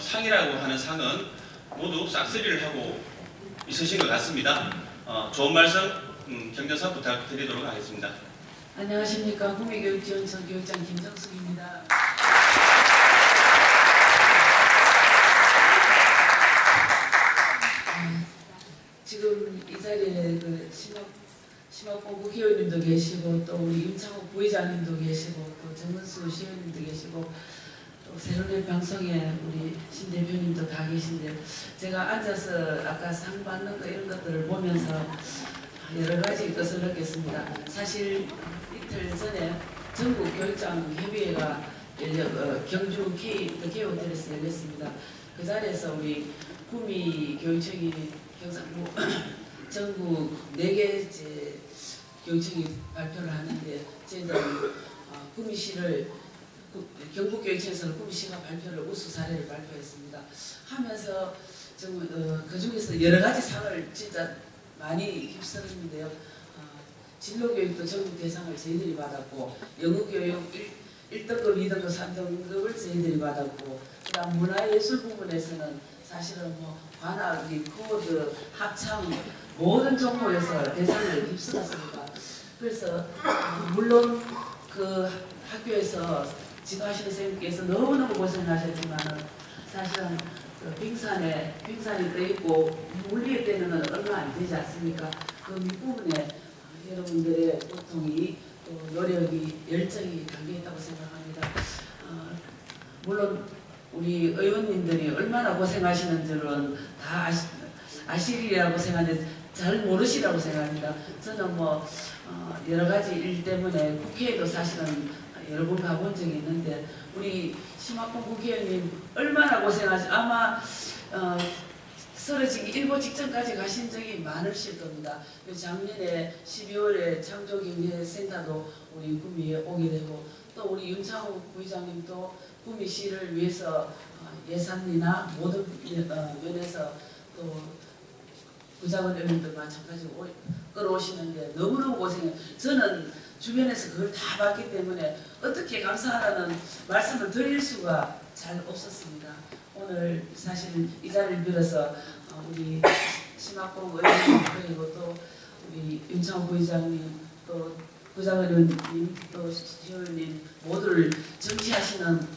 상이라고 하는 상은 모두 싹쓸이를 하고 있으신 것 같습니다. 어, 좋은 말씀 음, 경전사 부탁드리도록 하겠습니다. 안녕하십니까 구미교육지원청 교육장 김정숙입니다. 음, 지금 이 자리에 그 심학 심학본부 기호님도 계시고 또 우리 윤창욱 부회장님도 계시고 또 정은수 시의원님도 계시고 또 새로운 방송에 우리 신 대표님도 다 계신데 제가 앉아서 아까 상 받는 거 이런 것들을 보면서 여러 가지 것을 느꼈습니다. 사실 이틀 전에 전국 교육장 협의회가 어, 경주 K 호텔에서 열렸습니다. 그 자리에서 우리 구미 교육청이 경상도 전국 네 개째 교육청이 발표를 하는데 저희들은 어, 구미시를 구- 경북교육청에서는 구미시가 발표를 우수 사례를 발표했습니다. 하면서 좀, 어, 그 중에서 여러 가지 상을 진짜 많이 휩쓸었는데요. 어, 진로교육도 전국 대상을 저희들이 받았고 영어교육 1, 1등급, 2등급, 3등급을 저희들이 받았고 그 다음 문화예술 부분에서는 사실은 뭐 관악이, 코드, 합창 모든 종목에서 대상을 휩쓸었습니다. 그래서 어, 물론 그 학교에서 지도하시는 선생님께서 너무너무 고생하셨지만은 사실은 그 빙산에 빙산이 떠 있고 물 위에 뜨는 건 얼마 안 되지 않습니까? 그 밑부분에 어, 여러분들의 고통이 또 노력이 열정이 담겨 있다고 생각합니다. 어, 물론 우리 의원님들이 얼마나 고생하시는 줄은 다 아시, 아시리라고 생각하는데 잘 모르시라고 생각합니다. 저는 뭐 어, 여러 가지 일 때문에 국회에도 사실은 여러 번 가본 적이 있는데 우리 심학봉 국회의원님 얼마나 고생하시 아마 어, 쓰러지기 일보 직전까지 가신 적이 많으실 겁니다. 그 작년에 12월에 창조경제센터도 우리 구미에 오게 되고 또 우리 윤창호 부의장님도 구미시를 위해서 어, 예산이나 모든 어, 면에서 또 부장원 의원들 마찬가지로 오- 끌어오시는데 너무너무 고생해요. 저는 주변에서 그걸 다 봤기 때문에 어떻게 감사하라는 말씀을 드릴 수가 잘 없었습니다. 오늘 사실 이 자리를 빌어서 어, 우리 심학봉 의원님 그리고 또 우리 윤창호 부의장님 또 부장원 의원님 또 시의원님 모두를 정치하시는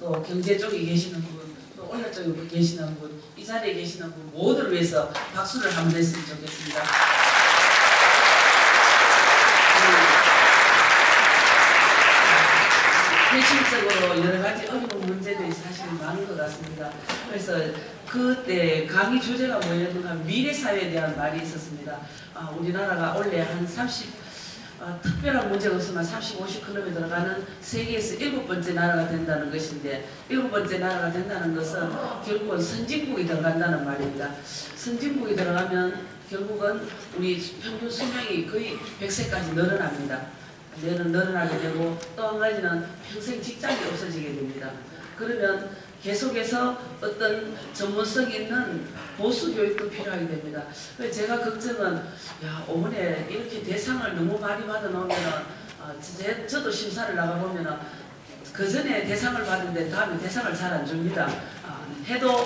또 경제 쪽에 계시는 분, 또 언론 쪽에 계시는 분, 이 자리에 계시는 분 모두를 위해서 박수를 한번 냈으면 좋겠습니다. 현실적으로 여러 가지 어려운 문제들이 사실 많은 것 같습니다. 그래서 그때 강의 주제가 뭐였는가 미래 사회에 대한 말이 있었습니다. 아, 우리나라가 원래 한 30, 어, 특별한 문제가 없으면 30, 50클럽에 들어가는 세계에서 일곱 번째 나라가 된다는 것인데 일곱 번째 나라가 된다는 것은 결국은 선진국이 들어간다는 말입니다. 선진국이 들어가면 결국은 우리 평균 수명이 거의 100세까지 늘어납니다. 뇌는 늘어나게 되고 또 한 가지는 평생 직장이 없어지게 됩니다. 그러면 계속해서 어떤 전문성 있는 보수 교육도 필요하게 됩니다. 제가 걱정은 야 오번에 이렇게 대상을 너무 많이 받아 놓으면은 어, 제, 저도 심사를 나가 보면은 그 전에 대상을 받은데 다음에 대상을 잘 안 줍니다. 아, 해도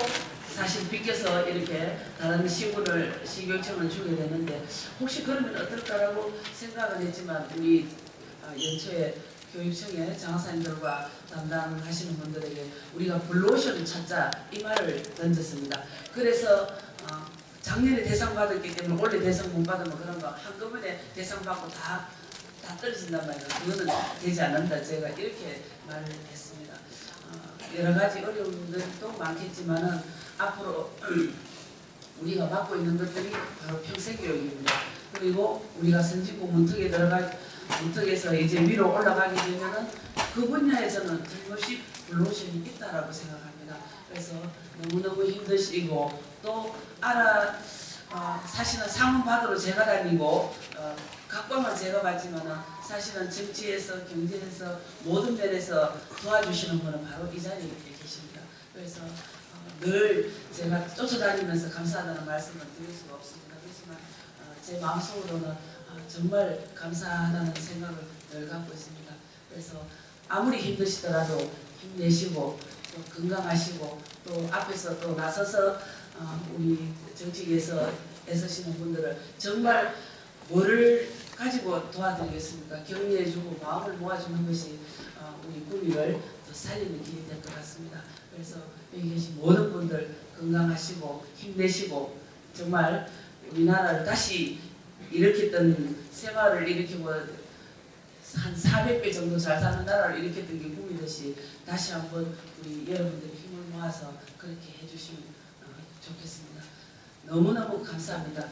사실 비껴서 이렇게 다른 시구를 시교육청을 주게 되는데 혹시 그러면 어떨까라고 생각은 했지만 우리 아, 연초에 교육청의 장사님들과 담당하시는 분들에게 우리가 블루오션을 찾자 이 말을 던졌습니다. 그래서 어, 작년에 대상 받았기 때문에 올해 대상 못 받으면 그런 거 한꺼번에 대상 받고 다, 다 떨어진단 말이에요. 그거는 되지 않는다. 제가 이렇게 말을 했습니다. 어, 여러 가지 어려움들도 많겠지만 은 앞으로 우리가 맡고 있는 것들이 바로 평생교육입니다. 그리고 우리가 선진국 문턱에 들어가 문턱에서 이제 위로 올라가게 되면은 그 분야에서는 틀림없이 블루오션이 있다라고 생각합니다. 그래서 너무너무 힘드시고 또 알아 어, 사실은 상은 받으러 제가 다니고 어, 각광은 제가 받지만은 사실은 정치에서 경제에서 모든 면에서 도와주시는 분은 바로 이 자리에 계십니다. 그래서 어, 늘 제가 쫓아다니면서 감사하다는 말씀을 드릴 수가 없습니다. 그렇지만 어, 제 마음속으로는 어, 정말 감사하다는 생각을 늘 갖고 있습니다. 그래서 아무리 힘드시더라도 힘내시고 또 건강하시고 또 앞에서 또 나서서 어, 우리 정치계에서 애쓰시는 분들을 정말 뭐를 가지고 도와드리겠습니까? 격려해주고 마음을 모아주는 것이 어, 우리 구미를 더 살리는 길이 될 것 같습니다. 그래서 여기 계신 모든 분들 건강하시고 힘내시고 정말 우리나라를 다시 일으켰던 새마을을 일으키고 한 400배 정도 잘 사는 나라를 일으켰던 게 꿈이듯이 다시 한번 우리 여러분들이 힘을 모아서 그렇게 해주시면 어, 좋겠습니다. 너무너무 감사합니다.